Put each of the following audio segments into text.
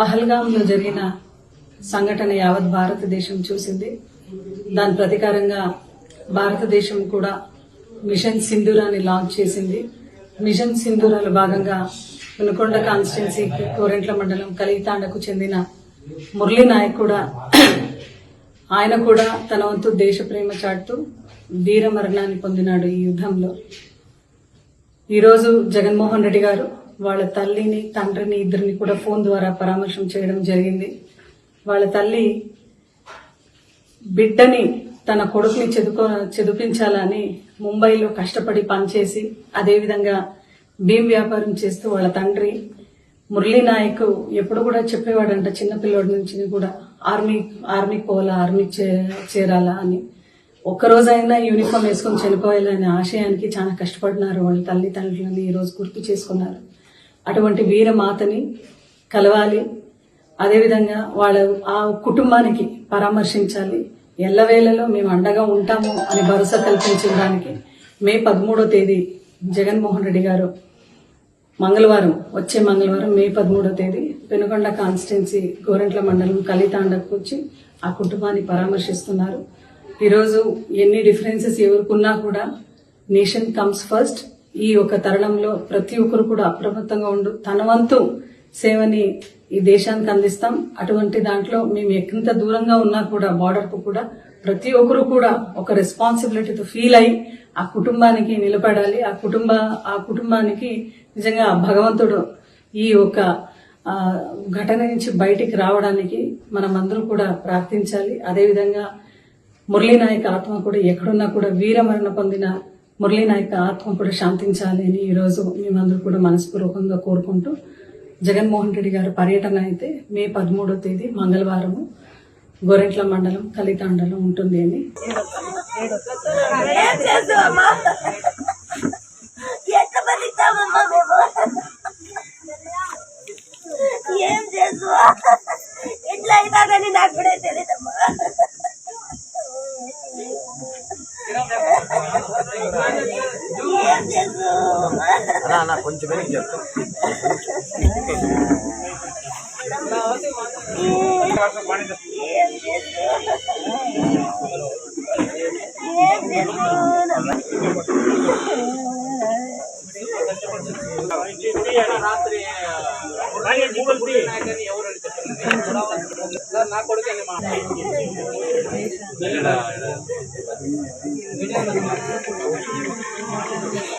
పహల్గాంలో జరిగిన సంఘటన యావత్ భారతదేశం చూసింది. దాని ప్రతీకారంగా భారతదేశం కూడా మిషన్ సింధూరాన్ని లాంచ్ చేసింది. మిషన్ సింధూరాలో భాగంగా వినుకొండ కాన్స్టిట్యున్సీ కోరెంట్ల మండలం కలిగితాండకు చెందిన మురళీ నాయక్ కూడా ఆయన కూడా తన వంతు దేశ ప్రేమ చాటుతూ వీర మరణాన్ని పొందినాడు ఈ యుద్ధంలో. ఈరోజు జగన్మోహన్ రెడ్డి గారు వాళ్ళ తల్లిని తండ్రిని ఇద్దరిని కూడా ఫోన్ ద్వారా పరామర్శం చేయడం జరిగింది. వాళ్ళ తల్లి బిడ్డని తన కొడుకుని చదువుకో చదివించాలని ముంబైలో కష్టపడి పనిచేసి అదేవిధంగా భీమ్ వ్యాపారం చేస్తూ వాళ్ళ తండ్రి మురళీ నాయక్ ఎప్పుడు కూడా చెప్పేవాడంట చిన్నపిల్లోడి నుంచి కూడా ఆర్మీ ఆర్మీ పోవాలా ఆర్మీ చే- చేరాలా అని. ఒక్కరోజైనా యూనిఫామ్ వేసుకొని చనిపోయాలనే ఆశయానికి చాలా కష్టపడినారు. వాళ్ళ తల్లిదండ్రులని ఈరోజు గుర్తు చేసుకున్నారు. అటువంటి వీరమాతని కలవాలి. అదేవిధంగా వాళ్ళ ఆ కుటుంబానికి పరామర్శించాలి. ఎల్లవేళలో మేము అండగా ఉంటాము అని భరోసా కల్పించడానికి మే పదమూడో తేదీ జగన్మోహన్ రెడ్డి గారు మంగళవారం వచ్చే మంగళవారం మే పదమూడో తేదీ పెనుకొండ కాన్స్టిట్యున్సీ గోరెంట్ల మండలం కలితాండకు వచ్చి ఆ కుటుంబాన్ని పరామర్శిస్తున్నారు. ఈరోజు ఎన్ని డిఫరెన్సెస్ ఎవరుకున్నా కూడా నేషన్ కమ్స్ ఫస్ట్. ఈ ఒక తరుణంలో ప్రతి ఒక్కరు కూడా అప్రమత్తంగా ఉండు. తన వంతు సేవని ఈ దేశానికి అందిస్తాం. అటువంటి దాంట్లో మేము ఎంత దూరంగా ఉన్నా కూడా బార్డర్కు కూడా ప్రతి ఒక్కరు కూడా ఒక రెస్పాన్సిబిలిటీతో ఫీల్ అయి ఆ కుటుంబానికి నిలబడాలి. ఆ కుటుంబ ఆ కుటుంబానికి నిజంగా భగవంతుడు ఈ ఒక ఘటన నుంచి బయటికి రావడానికి మనం అందరూ కూడా ప్రార్థించాలి. అదేవిధంగా మురళీనాయక ఆత్మ కూడా ఎక్కడున్నా కూడా వీరమరణ పొందిన మురళీ నాయక్ ఆత్మ కూడా శాంతించాలి అని ఈరోజు మేమందరూ కూడా మనస్పూర్వకంగా కోరుకుంటూ జగన్మోహన్ రెడ్డి గారి పర్యటన అయితే మే పదమూడో తేదీ మంగళవారము గోరెంట్ల మండలం కలితాండలో ఉంటుంది అని. అన్నా అన్న కొంచెం వెనక్కి చెప్తాం ఏం చేస్తావా ఏం చేస్తావా నా కొడుకు మళ్ళీ వీడియో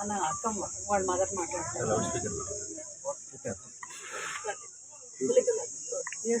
అన్న అక్క వాళ్ళ మదర్ మాట్లాడుతున్నారు ఏం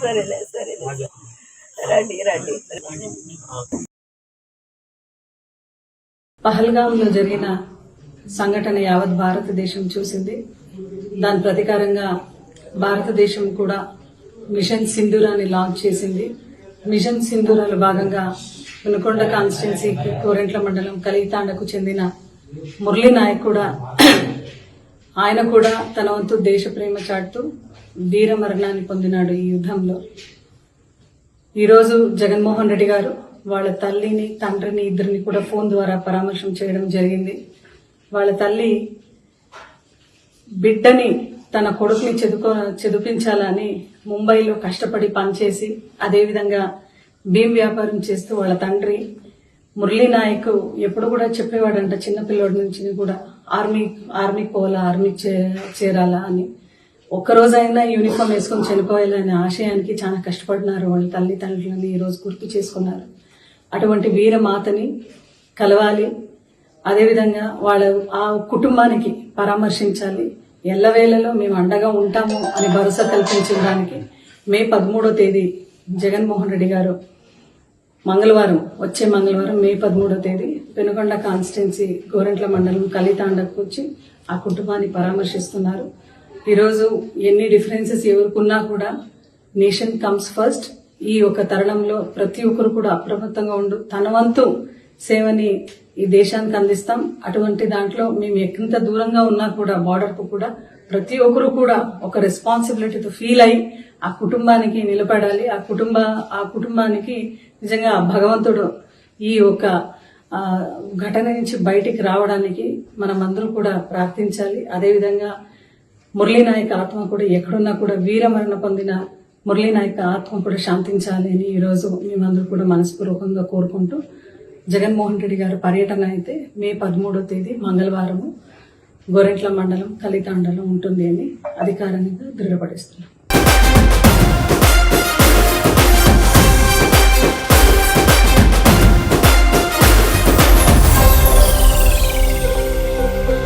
సరేలే సరేలే. రండి రండి. పహల్గాంలో జరిగిన సంఘటన యావత్ భారతదేశం చూసింది. దాని ప్రతీకారంగా భారతదేశం కూడా మిషన్ సింధూరాన్ని లాంచ్ చేసింది. మిషన్ సింధూరాలో భాగంగా వినుకొండ కాన్స్టిట్యున్సీ కోరెంట్ల మండలం కలితాండకు చెందిన మురళీ నాయక్ కూడా ఆయన కూడా తన వంతు దేశ ప్రేమ చాటుతూ వీర మరణాన్ని పొందినాడు ఈ యుద్ధంలో. ఈరోజు జగన్మోహన్ రెడ్డి గారు వాళ్ళ తల్లిని తండ్రిని ఇద్దరిని కూడా ఫోన్ ద్వారా పరామర్శం చేయడం జరిగింది. వాళ్ళ తల్లి బిడ్డని తన కొడుకుని చదువుకో చదివించాలని ముంబైలో కష్టపడి పనిచేసి అదేవిధంగా భీమ్ వ్యాపారం చేస్తూ వాళ్ళ తండ్రి మురళీ నాయక్ ఎప్పుడు కూడా చెప్పేవాడంట చిన్నపిల్లడి నుంచి కూడా ఆర్మీ ఆర్మీ పోవాలా ఆర్మీ చే- చేరాలా అని. ఒక్కరోజైనా యూనిఫామ్ వేసుకొని చనిపోవాలనే ఆశయానికి చాలా కష్టపడినారు వాళ్ళ తల్లిదండ్రులని ఈరోజు గుర్తు చేసుకున్నారు. అటువంటి వీర మాతని కలవాలి. అదేవిధంగా వాళ్ళ ఆ కుటుంబానికి పరామర్శించాలి. ఎల్లవేళలో మేము అండగా ఉంటాము అని భరోసా కల్పించడానికి మే పదమూడో తేదీ జగన్మోహన్ రెడ్డి గారు మంగళవారం వచ్చే మంగళవారం మే పదమూడో తేదీ పెనుగొండ కాన్స్టిట్యున్సీ గోరెంట్ల మండలం కలితాండకు వచ్చి ఆ కుటుంబాన్ని పరామర్శిస్తున్నారు. ఈరోజు ఎన్ని డిఫరెన్సెస్ ఎవరికున్నా కూడా నేషన్ కమ్స్ ఫస్ట్. ఈ ఒక తరుణంలో ప్రతి ఒక్కరు కూడా అప్రమత్తంగా ఉండు తన వంతు సేవని ఈ దేశానికి అందిస్తాం. అటువంటి దాంట్లో మేము ఎంత దూరంగా ఉన్నా కూడా బార్డర్కు కూడా ప్రతి ఒక్కరు కూడా ఒక రెస్పాన్సిబిలిటీతో ఫీల్ అయ్యి ఆ కుటుంబానికి నిలబడాలి. ఆ కుటుంబ ఆ కుటుంబానికి నిజంగా భగవంతుడు ఈ ఒక ఘటన నుంచి బయటికి రావడానికి మనం అందరూ కూడా ప్రార్థించాలి. అదేవిధంగా మురళీనాయక ఆత్మ కూడా ఎక్కడున్నా కూడా వీరమరణ పొందిన మురళీనాయక ఆత్మ కూడా శాంతించాలి అని ఈరోజు మేమందరూ కూడా మనస్పూర్వకంగా కోరుకుంటూ జగన్మోహన్ రెడ్డి గారి పర్యటన అయితే మే పదమూడో తేదీ మంగళవారము గోరెంట్ల మండలం కలితాండలో ఉంటుంది అని అధికారానికి దృఢపడిస్తున్నాం